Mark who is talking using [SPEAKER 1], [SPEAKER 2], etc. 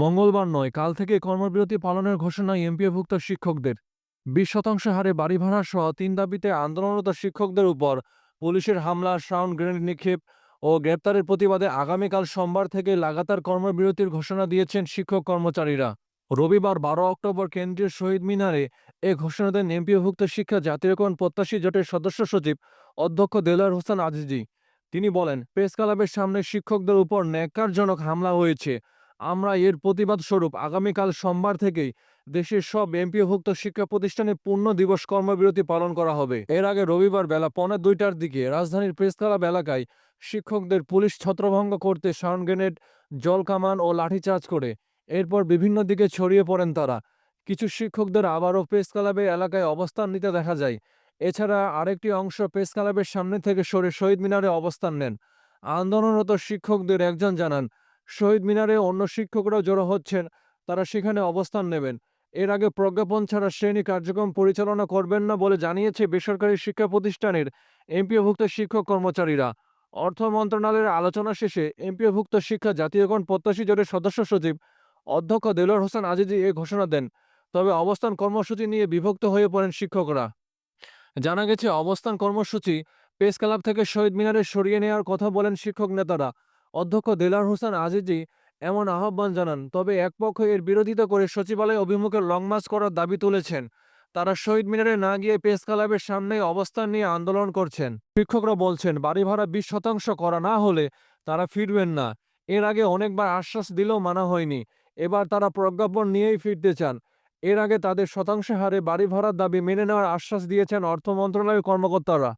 [SPEAKER 1] মঙ্গলবার নয়, কাল থেকে কর্মবিরতি পালনের ঘোষণা এমপিওভুক্ত শিক্ষকদের। বিশ শতাংশ হারে বাড়ি ভাড়া সহ তিন দাবিতে আন্দোলনরত শিক্ষকদের উপর পুলিশের হামলা সাউন্ড গ্রেনেড নিক্ষেপ ও গ্রেপ্তারের প্রতিবাদে আগামীকাল সোমবার থেকে লাগাতার কর্মবিরতির ঘোষণা দিয়েছেন শিক্ষক কর্মচারীরা। রবিবার বারো অক্টোবর কেন্দ্রীয় শহীদ মিনারে এ ঘোষণা দেন এমপিওভুক্ত শিক্ষা জাতীয়করণ প্রত্যাশী জোটের সদস্য সচিব অধ্যক্ষ দেলার হোসেন আজিজি। তিনি বলেন প্রেস ক্লাবের সামনে শিক্ষকদের উপর ন্যাক্কারজনক হামলা হয়েছে। আমরা এর প্রতিবাদ স্বরূপ আগামীকাল সোমবার থেকেই দেশের সব এমপিওভুক্ত শিক্ষা প্রতিষ্ঠানে পূর্ণ দিবস কর্মবিরতি পালন করা হবে। এর আগে রবিবার বেলা পৌনে দুইটার দিকে রাজধানীর প্রেসক্লাব এলাকায় শিক্ষকদের পুলিশ ছত্রভঙ্গ করতে সাউন্ড গ্রেনেড, জল কামান ও লাঠিচার্জ করে এরপর বিভিন্ন দিকে ছড়িয়ে পড়েন তারা। কিছু শিক্ষকদের আবারও প্রেস ক্লাবে এলাকায় অবস্থান নিতে দেখা যায়। এছাড়া আরেকটি অংশ প্রেস ক্লাবের সামনে থেকে সরে শহীদ মিনারে অবস্থান নেন। আন্দোলনরত শিক্ষকদের একজন জানান শহীদ মিনারে অন্য শিক্ষকরাও জড়ো হচ্ছেন, তারা সেখানে অবস্থান নেবেন। এর আগে প্রজ্ঞাপন ছাড়া শ্রেণি কার্যক্রম পরিচালনা করবেন না বলে জানিয়েছে বেসরকারি শিক্ষা প্রতিষ্ঠানের এমপিওভুক্ত শিক্ষক কর্মচারীরা। অর্থ মন্ত্রণালয়ের আলোচনা শেষে এমপিওভুক্ত শিক্ষা জাতীয়করণ প্রত্যাশী জোটের সদস্য সচিব অধ্যক্ষ দেলোয়ার হোসেন আজিজি এ ঘোষণা দেন। তবে অবস্থান কর্মসূচি নিয়ে বিভক্ত হয়ে পড়েন শিক্ষকরা। জানা গেছে, অবস্থান কর্মসূচি প্রেস ক্লাব থেকে শহীদ মিনারে সরিয়ে নেওয়ার কথা বলেন শিক্ষক নেতারা। অধ্যক্ষ দেলার হোসেন আজিজি এমন আহ্বান জানান, তবে এক পক্ষ এর বিরোধিতা করে সচিবালয় অভিমুখে লং মার্চ করার দাবি তুলেছেন। তারা শহীদ মিনারে না গিয়ে প্রেস ক্লাবের সামনে অবস্থান নিয়ে আন্দোলন করছেন। শিক্ষকরা বলছেন, বাড়ি ভাড়া বিশ শতাংশ করা না হলে তারা ফিরবেন না। এর আগে অনেকবার আশ্বাস দিলেও মানা হয়নি। এবার তারা প্রজ্ঞাপন নিয়েই ফিরতে চান। এর আগে তাদের শতাংশ হারে বাড়ি ভাড়ার দাবি মেনে নেওয়ার আশ্বাস দিয়েছেন অর্থ মন্ত্রণালয়ের কর্মকর্তারা।